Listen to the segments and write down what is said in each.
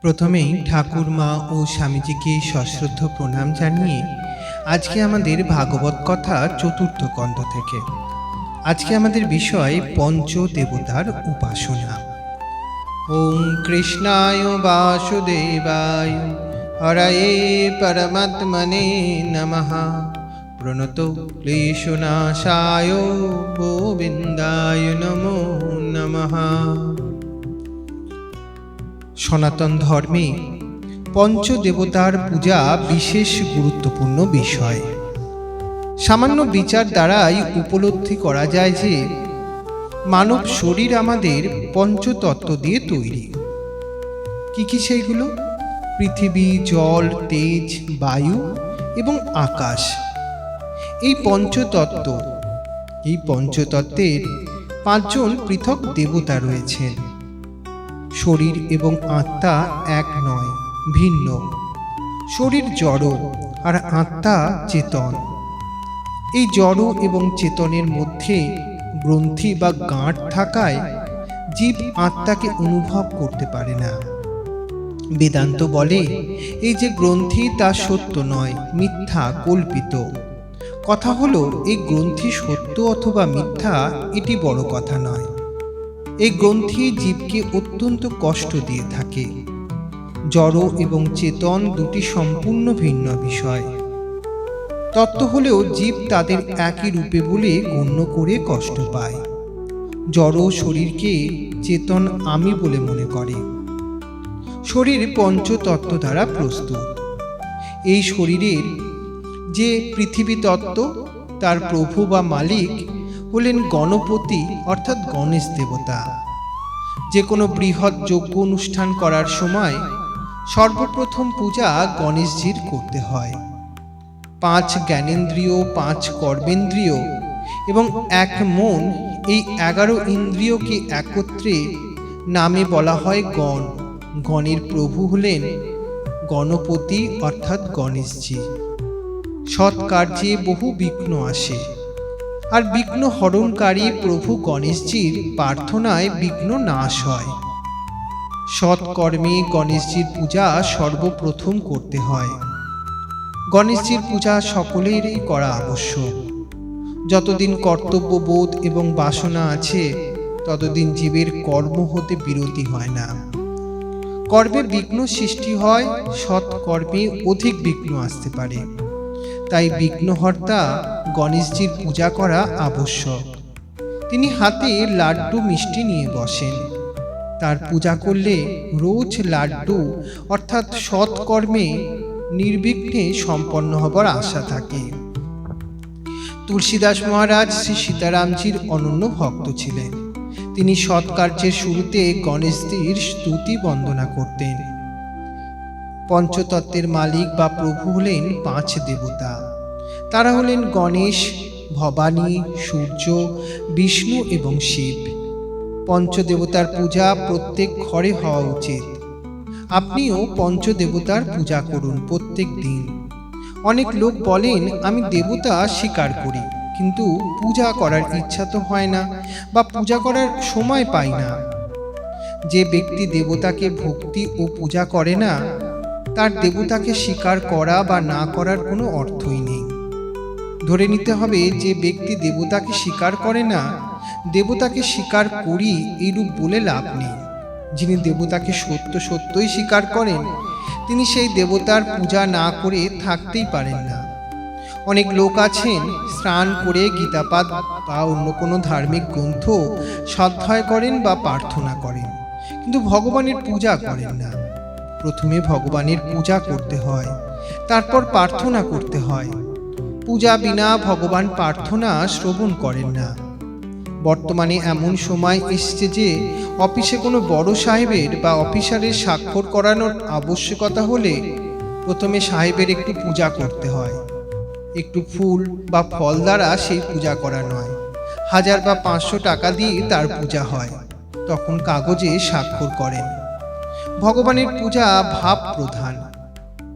প্রথমেই ঠাকুরমা ও স্বামীজিকে সশ্রদ্ধ প্রণাম জানিয়ে আজকে আমাদের ভাগবত কথা চতুর্থ কন্ধ থেকে। আজকে আমাদের বিষয় পঞ্চ দেবতার উপাসনা। ওম কৃষ্ণায় বাসুদেবায় হরয়ে পরমাত্মনে নমঃ। প্রণত ক্লেশনাশায় গোবিন্দায় নমো নমঃ। সনাতন ধর্মে পঞ্চদেবতার পূজা বিশেষ গুরুত্বপূর্ণ বিষয়। সামান্য বিচার দ্বারাই উপলব্ধি করা যায় যে, মানব শরীর আমাদের পঞ্চতত্ত্ব দিয়ে তৈরি। কি কি সেইগুলো? পৃথিবী, জল, তেজ, বায়ু এবং আকাশ। এই পঞ্চতত্ত্ব, এই পঞ্চতত্ত্বের পাঁচজন পৃথক দেবতা রয়েছেন। শরীর এবং আত্মা এক নয়, ভিন্ন। শরীর জড় আর আত্মা চেতন। এই জড় এবং চেতনের মধ্যে গ্রন্থি বা গাঁট থাকায় জীব আত্মাকে অনুভব করতে পারে না। বেদান্ত বলে, এই যে গ্রন্থি তা সত্য নয়, মিথ্যা, কল্পিত। কথা হলো, এই গ্রন্থি সত্য অথবা মিথ্যা এটি বড় কথা নয়। এই গ্রন্থি জীবকে অত্যন্ত কষ্ট দিয়ে থাকে। জড় এবং চেতন দুটি সম্পূর্ণ ভিন্ন বিষয়। তত্ত্ব হলেও জীব তাদের একই রূপে বলে গণ্য করে কষ্ট পায়। জড় শরীরকে চেতন আমি বলে মনে করে। শরীর পঞ্চতত্ত্ব দ্বারা প্রস্তুত। এই শরীরের যে পৃথিবী তত্ত্ব তার প্রভু বা মালিক হলেন গণপতি, অর্থাৎ গণেশ দেবতা। যে কোনো বৃহৎ যজ্ঞ অনুষ্ঠান করার সময় সর্বপ্রথম পূজা গণেশজির করতে হয়। পাঁচ জ্ঞানেন্দ্রিয়, পাঁচ কর্মেন্দ্রিয় এবং এক মন এই এগারো ইন্দ্রিয়কে একত্রে নামে বলা হয় গণ। গণের প্রভু হলেন গণপতি, অর্থাৎ গণেশজি। সৎ কার্যে বহু বিঘ্ন আসে। আর বিঘ্ন হরণকারী প্রভু গণেশজির প্রার্থনায় বিঘ্ন নাশ হয়। সৎকর্মে গণেশজির পূজা সর্বপ্রথম করতে হয়। গণেশজির পূজা সকলেরই করা আবশ্যক। যতদিন কর্তব্যবোধ এবং বাসনা আছে, ততদিন জীবের কর্ম হতে বিরতি হয় না। কর্মে বিঘ্ন সৃষ্টি হয়, সৎকর্মে অধিক বিঘ্ন আসতে পারে। তাই বিঘ্নহর্তা গণেশজির পূজা করা আবশ্যক। তিনি হাতে লাড্ডু মিষ্টি নিয়ে বসেন। তার পূজা করলে রোজ লাড্ডু, অর্থাৎ সৎকর্মে নির্বিঘ্নে সম্পন্ন হবার আশা থাকে। তুলসীদাস মহারাজ শ্রী সীতারামজির অনন্য ভক্ত ছিলেন। তিনি সৎকার্যের শুরুতে গণেশজির স্তুতি বন্দনা করতেন। পঞ্চতত্ত্বের মালিক বা প্রভু হলেন পাঁচ দেবতা। তারা হলেন গণেশ, ভবানী, সূর্য, বিষ্ণু এবং শিব। পঞ্চদেবতার পূজা প্রত্যেক ঘরে হওয়া উচিত। আপনিও পঞ্চদেবতার পূজা করুন প্রত্যেক দিন। অনেক লোক বলেন, আমি দেবতা স্বীকার করি, কিন্তু পূজা করার ইচ্ছা তো হয় না বা পূজা করার সময় পাই না। যে ব্যক্তি দেবতাকে ভক্তি ও পূজা করে না, তার দেবতাকে স্বীকার করা বা না করার কোনো অর্থই নেই। ধরে নিতে হবে যে ব্যক্তি দেবতাকে স্বীকার করে না, দেবতাকে স্বীকার করি এইরূপ বলে লাভ নেই। যিনি দেবতাকে সত্য সত্যই স্বীকার করেন, তিনি সেই দেবতার পূজা না করে থাকতেই পারেন না। অনেক লোক আছেন, স্নান করে গীতাপাঠ বা অন্য কোনো ধার্মিক গ্রন্থ স্বাধ্যায় করেন বা প্রার্থনা করেন, কিন্তু ভগবানের পূজা করেন না। প্রথমে ভগবানের পূজা করতে হয়, তারপর প্রার্থনা করতে হয়। পূজা বিনা ভগবান প্রার্থনা শ্রবণ করেন না। বর্তমানে এমন সময় এসছে যে, অফিসে কোনো বড় সাহেবের বা অফিসারের স্বাক্ষর করানোর আবশ্যকতা হলে প্রথমে সাহেবের একটু পূজা করতে হয়। একটু ফুল বা ফল দ্বারা সেই পূজা করা নয়। হাজার বা পাঁচশো টাকা দিয়ে তার পূজা হয়। তখন কাগজে স্বাক্ষর করেন। ভগবানের পূজা ভাব প্রধান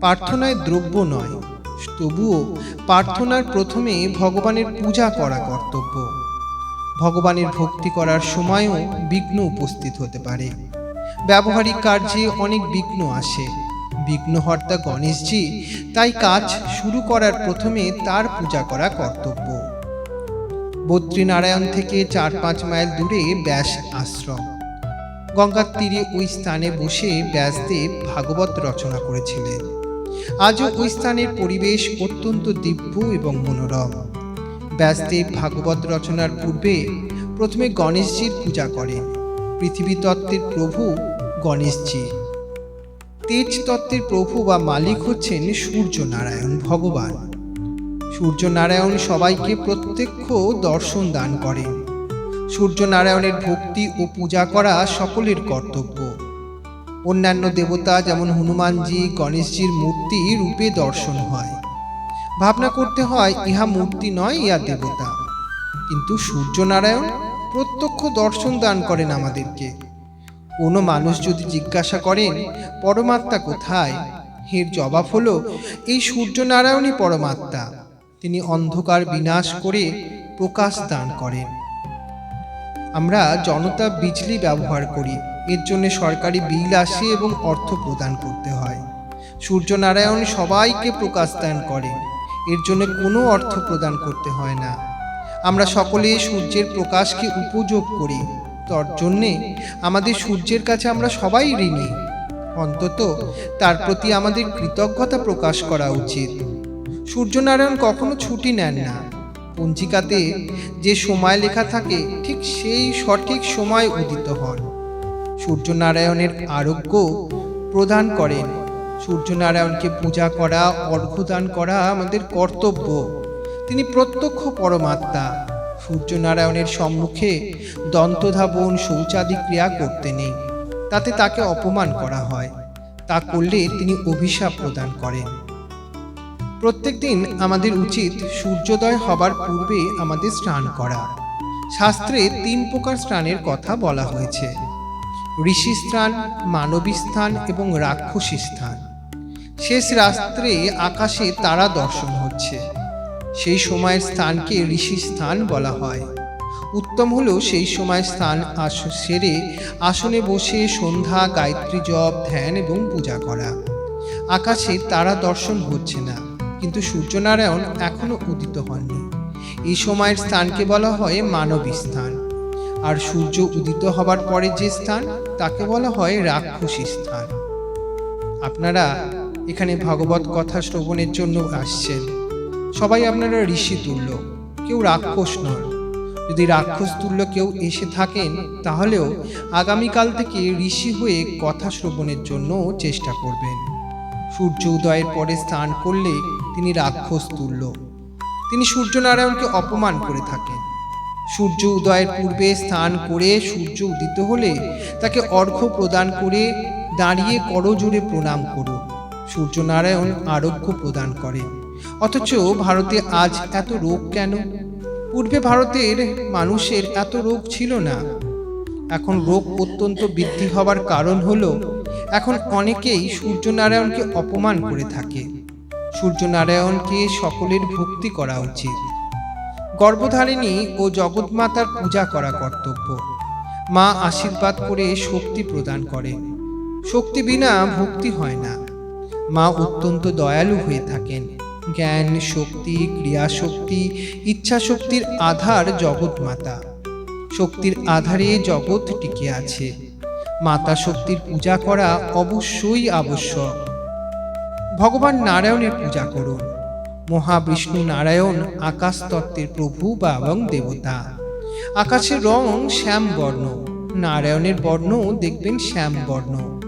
প্রার্থনায় দ্রব্য নয়। তবুও প্রার্থনার প্রথমে ভগবানের পূজা করা কর্তব্য। ভগবানের ভক্তি করার সময়ও বিঘ্ন উপস্থিত হতে পারে। ব্যবহারিক কার্যে অনেক বিঘ্ন আসে। বিঘ্নহর্তা গণেশজি তাই কাজ শুরু করার প্রথমে তার পূজা করা কর্তব্য। বদ্রীনারায়ণ থেকে চার পাঁচ মাইল দূরে ব্যাস আশ্রম। গঙ্গার তীরে ওই স্থানে বসে ব্যাসদেব ভাগবত রচনা করেছিলেন। আজও ওই স্থানের পরিবেশ অত্যন্ত দিব্য এবং মনোরম। ব্যাসদেব ভাগবত রচনার পূর্বে প্রথমে গণেশজির পূজা করেন। পৃথিবী তত্ত্বের প্রভু গণেশজি। তেজ তত্ত্বের প্রভু বা মালিক হচ্ছেন সূর্য নারায়ণ ভগবান। সূর্য নারায়ণ সবাইকে প্রত্যক্ষ দর্শন দান করেন। সূর্য নারায়ণের ভক্তি ও পূজা করা সকলের কর্তব্য। অন্যান্য দেবতা যেমন হনুমানজি, গণেশজির মূর্তি রূপে দর্শন হয়। ভাবনা করতে হয়, ইহা মূর্তি নয়, ইহা দেবতা। কিন্তু সূর্যনারায়ণ প্রত্যক্ষ দর্শন দান করেন আমাদেরকে। কোনো মানুষ যদি জিজ্ঞাসা করেন, পরমাত্মা কোথায়? এর জবাব হলো, এই সূর্যনারায়ণই পরমাত্মা। তিনি অন্ধকার বিনাশ করে প্রকাশ দান করেন। আমরা জনতা বিজলি ব্যবহার করি। এর জন্য সরকারি বিল আসে এবং অর্থ প্রদান করতে হয়। সূর্যনারায়ণ সবাইকে প্রকাশ দান করেন। এর জন্য কোনো অর্থ প্রদান করতে হয় না। আমরা সকলে সূর্যের প্রকাশকে উপযোগ করি। তার জন্যে আমাদের সূর্যের কাছে আমরা সবাই ঋণী। অন্তত তার প্রতি আমাদের কৃতজ্ঞতা প্রকাশ করা উচিত। সূর্যনারায়ণ কখনো ছুটি নেন না। পঞ্জিকাতে যে সময় লেখা থাকে, ঠিক সেই সঠিক সময় উদিত হন। সূর্যনারায়ণের আরোগ্য প্রদান করেন। সূর্যনারায়ণকে পূজা করা, অর্ঘ্যদান করা আমাদের কর্তব্য। তিনি প্রত্যক্ষ পরমাত্মা। সূর্যনারায়ণের সম্মুখে দন্তধাবন শৌচাদি ক্রিয়া করতে নেই। তাতে তাকে অপমান করা হয়। তা করলে তিনি অভিশাপ প্রদান করেন। প্রত্যেক দিন আমাদের উচিত সূর্যোদয় হবার পূর্বে আমাদের স্নান করা। শাস্ত্রে তিন প্রকার স্নানের কথা বলা হয়েছে। ঋষি স্থান মানবী স্থান এবং রাক্ষসী স্থান শেষ রাত্রে আকাশে তারা দর্শন হচ্ছে। সেই সময়ের স্থানকে ঋষি স্থান বলা হয়। উত্তম হলো সেই সময় স্থান আস, সেরে আসনে বসে সন্ধ্যা, গায়ত্রী জপ, ধ্যান এবং পূজা করা। আকাশে তারা দর্শন হচ্ছে না, কিন্তু সূর্যনারায়ণ এখনও উদিত হননি। এই সময়ের স্থানকে বলা হয় মানবী স্থান আর সূর্য উদিত হবার পরে যে স্থান? তাকে বলা হয় রাক্ষসী স্থান। আপনারা এখানে ভাগবত কথা শ্রবণের জন্য আসছেন। সবাই আপনারা ঋষি তুল্য, কেউ রাক্ষস নন। যদি রাক্ষস তুল্য কেউ এসে থাকেন, তাহলেও আগামীকাল থেকে ঋষি হয়ে কথা শ্রবণের জন্য চেষ্টা করবেন। সূর্য উদয়ের পরে স্নান করলে তিনি রাক্ষস তুল্য। তিনি সূর্যনারায়ণকে অপমান করে থাকেন। সূর্য উদয়ের পূর্বে স্নান করে সূর্য উদিত হলে তাকে অর্ঘ্য প্রদান করে দাঁড়িয়ে করজোড়ে প্রণাম করো। সূর্যনারায়ণ আরোগ্য প্রদান করেন অথচ ভারতে আজ এত রোগ কেন? পূর্বে ভারতের মানুষের এত রোগ ছিল না। এখন রোগ অত্যন্ত বৃদ্ধি হবার কারণ হলো, এখন অনেকেই সূর্যনারায়ণকে অপমান করে থাকে। সূর্যনারায়ণকে সকলের ভক্তি করা উচিত। গর্ভধারিণী ও জগৎমাতার পূজা করা কর্তব্য। মা আশীর্বাদ করে শক্তি প্রদান করে। শক্তি বিনা ভক্তি হয় না। মা অত্যন্ত দয়ালু হয়ে থাকেন। জ্ঞান শক্তি ক্রিয়া শক্তি ইচ্ছা শক্তির আধার জগৎ মাতা শক্তির আধারে জগৎ টিকে আছে। মাতা শক্তির পূজা করা অবশ্যই আবশ্যক। ভগবান নারায়ণের পূজা করুন। মহাবিষ্ণু নারায়ণ, আকাশ তত্ত্বের প্রভু বা এবং দেবতা। আকাশের রং শ্যাম বর্ণ, নারায়ণের বর্ণ দেখবেন শ্যাম বর্ণ।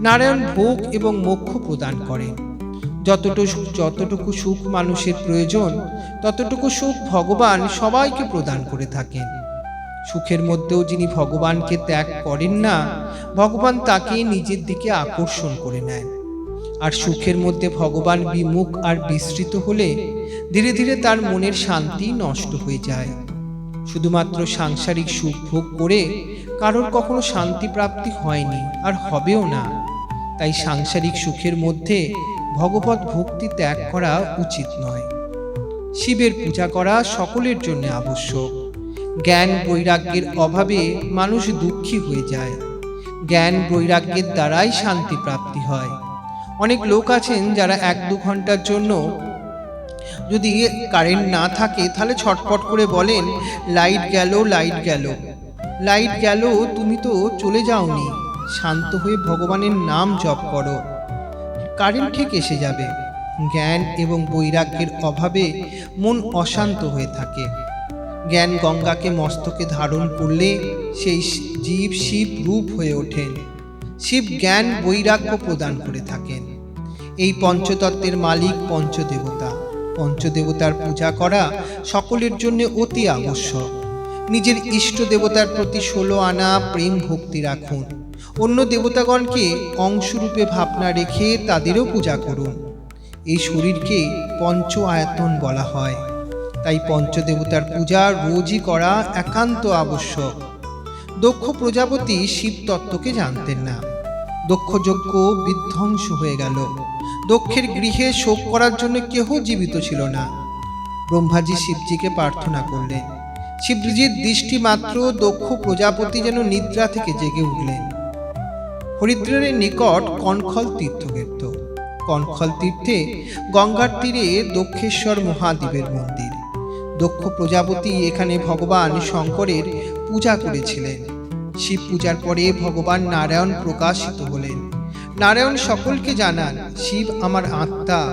নারায়ণ ভোগ এবং মোক্ষ প্রদান করেন। যতটুকু যতটুকু সুখ মানুষের প্রয়োজন, ততটুকু সুখ ভগবান সবাইকে প্রদান করে থাকেন। সুখের মধ্যেও যিনি ভগবানকে ত্যাগ করেন না, ভগবান তাকে নিজের দিকে আকর্ষণ করে নেন। আর সুখের মধ্যে ভগবান বিমুখ আর বিস্তৃত হলে ধীরে ধীরে তার মনের শান্তি নষ্ট হয়ে যায়। শুধুমাত্র সাংসারিক সুখ ভোগ করে কারোর কখনো শান্তি প্রাপ্তি হয়নি আর হবেও না। তাই সাংসারিক সুখের মধ্যে ভগবত ভক্তি ত্যাগ করা উচিত নয়। শিবের পূজা করা সকলের জন্য আবশ্যক। জ্ঞান বৈরাগ্যের অভাবে মানুষ দুঃখী হয়ে যায়। জ্ঞান বৈরাগ্যের দ্বারাই শান্তি প্রাপ্তি হয়। অনেক লোক আছেন যারা এক দু ঘণ্টার জন্য যদি কারেন্ট না থাকে তাহলে ছটপট করে বলেন লাইট গেল লাইট গেল। লাইট গেল তুমি তো চলে যাওনি। শান্ত হয়ে ভগবানের নাম জপ করো। কারেন্ট ঠিক এসে যাবে। জ্ঞান এবং বৈরাগ্যের অভাবে মন অশান্ত হয়ে থাকে। জ্ঞান গঙ্গাকে মস্তকে ধারণ করলে সেই জীব শিব রূপ হয়ে ওঠেন। শিব জ্ঞান বৈরাগ্য প্রদান করে থাকেন। এই পঞ্চতত্ত্বের মালিক পঞ্চদেবতা। পঞ্চদেবতার পূজা করা সকলের জন্য অতি আবশ্যক। নিজের ইষ্ট দেবতার প্রতি ষোলো আনা প্রেম ভক্তি রাখুন। অন্য দেবতাগণকে অংশরূপে ভাবনা রেখে তাদেরও পূজা করুন। এই শরীরকে পঞ্চ আয়তন বলা হয়। তাই পঞ্চদেবতার পূজা রোজই করা একান্ত আবশ্যক। দক্ষ প্রজাপতি শিব তত্ত্বকে জানতেন না। দক্ষ যজ্ঞ বিধ্বংস হয়ে গেল। দক্ষের গৃহে শোক করার জন্য কেহ জীবিত ছিল না। ব্রহ্মাজি শিবজিকে প্রার্থনা করলেন। শিবজির দৃষ্টি মাত্র দক্ষ প্রজাপতি যেন নিদ্রা থেকে জেগে উঠলেন। হরিদ্রের নিকট কনখল তীর্থক্ষেত্র। কনখল তীর্থে গঙ্গার তীরে দক্ষেশ্বর মহাদেবের মন্দির। দক্ষ প্রজাপতি এখানে ভগবান শঙ্করের পূজা করেছিলেন। শিব পূজার পরে ভগবান নারায়ণ প্রকাশিত হলেন। নারায়ণ সকলকে জানান, শিব আমার আত্মা,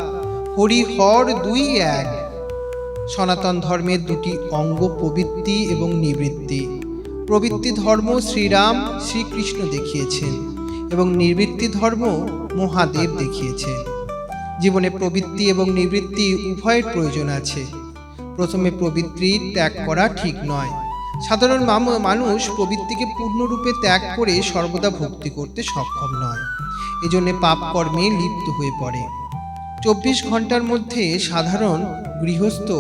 হরি হর দুই এক। সনাতন ধর্মের দুটি অঙ্গ প্রবৃত্তি এবং নিবৃত্তি। প্রবৃত্তি ধর্ম শ্রীরাম শ্রীকৃষ্ণ দেখিয়েছেন এবং নিবৃত্তি ধর্ম মহাদেব দেখিয়েছেন। জীবনে প্রবৃত্তি এবং নিবৃত্তি উভয়ের প্রয়োজন আছে। প্রথমে প্রবৃত্তি ত্যাগ করা ঠিক নয় সাধারণ মানুষ প্রবৃত্তিকে পূর্ণরূপে ত্যাগ করে সর্বদা ভক্তি করতে সক্ষম নয়। এজন্য পাপ কর্মে লিপ্ত হয়ে পড়ে। চব্বিশ ঘণ্টার মধ্যে সাধারণ গৃহস্থ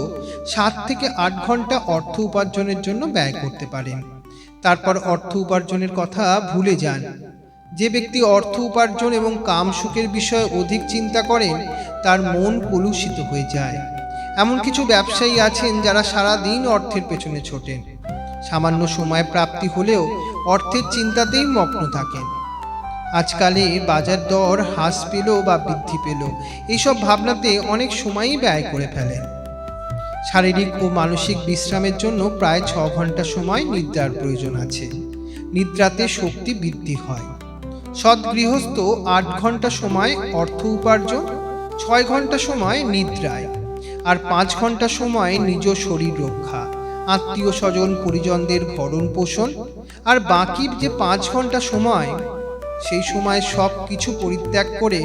সাত থেকে আট ঘণ্টা অর্থ উপার্জনের জন্য ব্যয় করতে পারেন। তারপর অর্থ উপার্জনের কথা ভুলে যান। যে ব্যক্তি অর্থ উপার্জন এবং কাম সুখের বিষয়ে অধিক চিন্তা করেন, তার মন কলুষিত হয়ে যায়। এমন কিছু ব্যবসায়ী আছেন যারা সারা দিন অর্থের পেছনে ছোটেন। সামান্য সময় প্রাপ্তি হলেও অর্থের চিন্তাতেই মগ্ন থাকেন। আজকালে বাজার দর হ্রাস পেল বা বৃদ্ধি পেল, এইসব ভাবনাতে অনেক সময়ই ব্যয় করে ফেলেন। শারীরিক ও মানসিক বিশ্রামের জন্য প্রায় ছ ঘণ্টা সময় নিদ্রার প্রয়োজন আছে। নিদ্রাতে শক্তি বৃদ্ধি হয়। সৎ গৃহস্থ আট ঘণ্টা সময় অর্থ উপার্জন, ছয় ঘণ্টা সময় নিদ্রায়, আর পাঁচ ঘণ্টা সময় নিজ শরীর রক্ষা। আত্মীয় স্বজন পরিজনদের ভরণ পোষণ আর বাকির যে পাঁচ ঘণ্টা সময়, সেই সময় সব কিছু পরিত্যাগ করে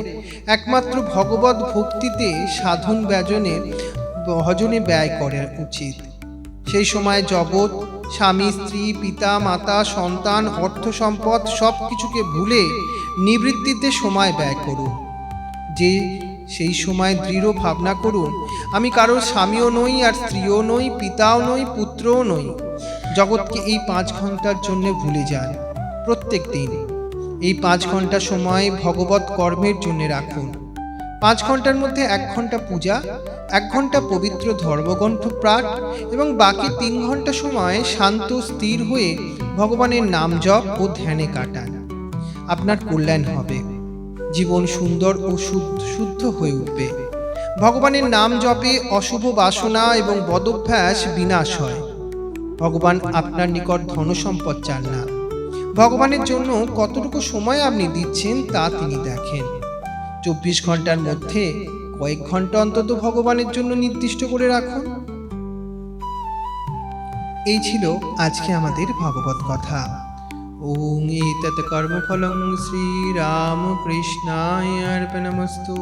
একমাত্র ভগবত ভক্তিতে সাধন ব্যজনে ভজনে ব্যয় করা উচিত। সেই সময় জগৎ, স্বামী, স্ত্রী, পিতা, মাতা, সন্তান, অর্থ সম্পদ সব কিছুকে ভুলে নিবৃত্তিতে সময় ব্যয় করুন। যে সেই সময় দৃঢ় ভাবনা করুন, আমি কারোর স্বামীও নই আর স্ত্রীও নই, পিতাও নই, পুত্রও নই। জগৎকে এই পাঁচ ঘণ্টার জন্য ভুলে যান, প্রত্যেক দিন। এই পাঁচ ঘণ্টা সময় ভগবত কর্মের জন্য রাখুন। পাঁচ ঘণ্টার মধ্যে এক ঘণ্টা পূজা, এক ঘণ্টা পবিত্র ধর্মগ্রন্থ পাঠ এবং বাকি তিন ঘণ্টা সময় শান্ত, স্থির হয়ে ভগবানের নাম জপ ও ধ্যানে কাটান। আপনার কল্যাণ হবে। জীবন সুন্দর ও শুদ্ধ হয়ে উঠবে। ভগবানের নাম জপে অশুভ বাসনা এবং বদভ্যাস বিনাশ হয়। ভগবান আপনার নিকট ধনসম্পদ চান না। ভগবানের জন্য কতটুকু সময় আপনি দিচ্ছেন তা তিনি দেখেন। চব্বিশ ঘণ্টার মধ্যে কয়েক ঘণ্টা অন্তত ভগবানের জন্য নির্দিষ্ট করে রাখুন। এই ছিল আজকে আমাদের ভগবত কথা। ওং কর্মফলং শ্রীরামকৃষ্ণায় অর্পণমস্তু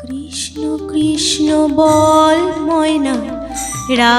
কৃষ্ণ কৃষ্ণ বল ময়না রা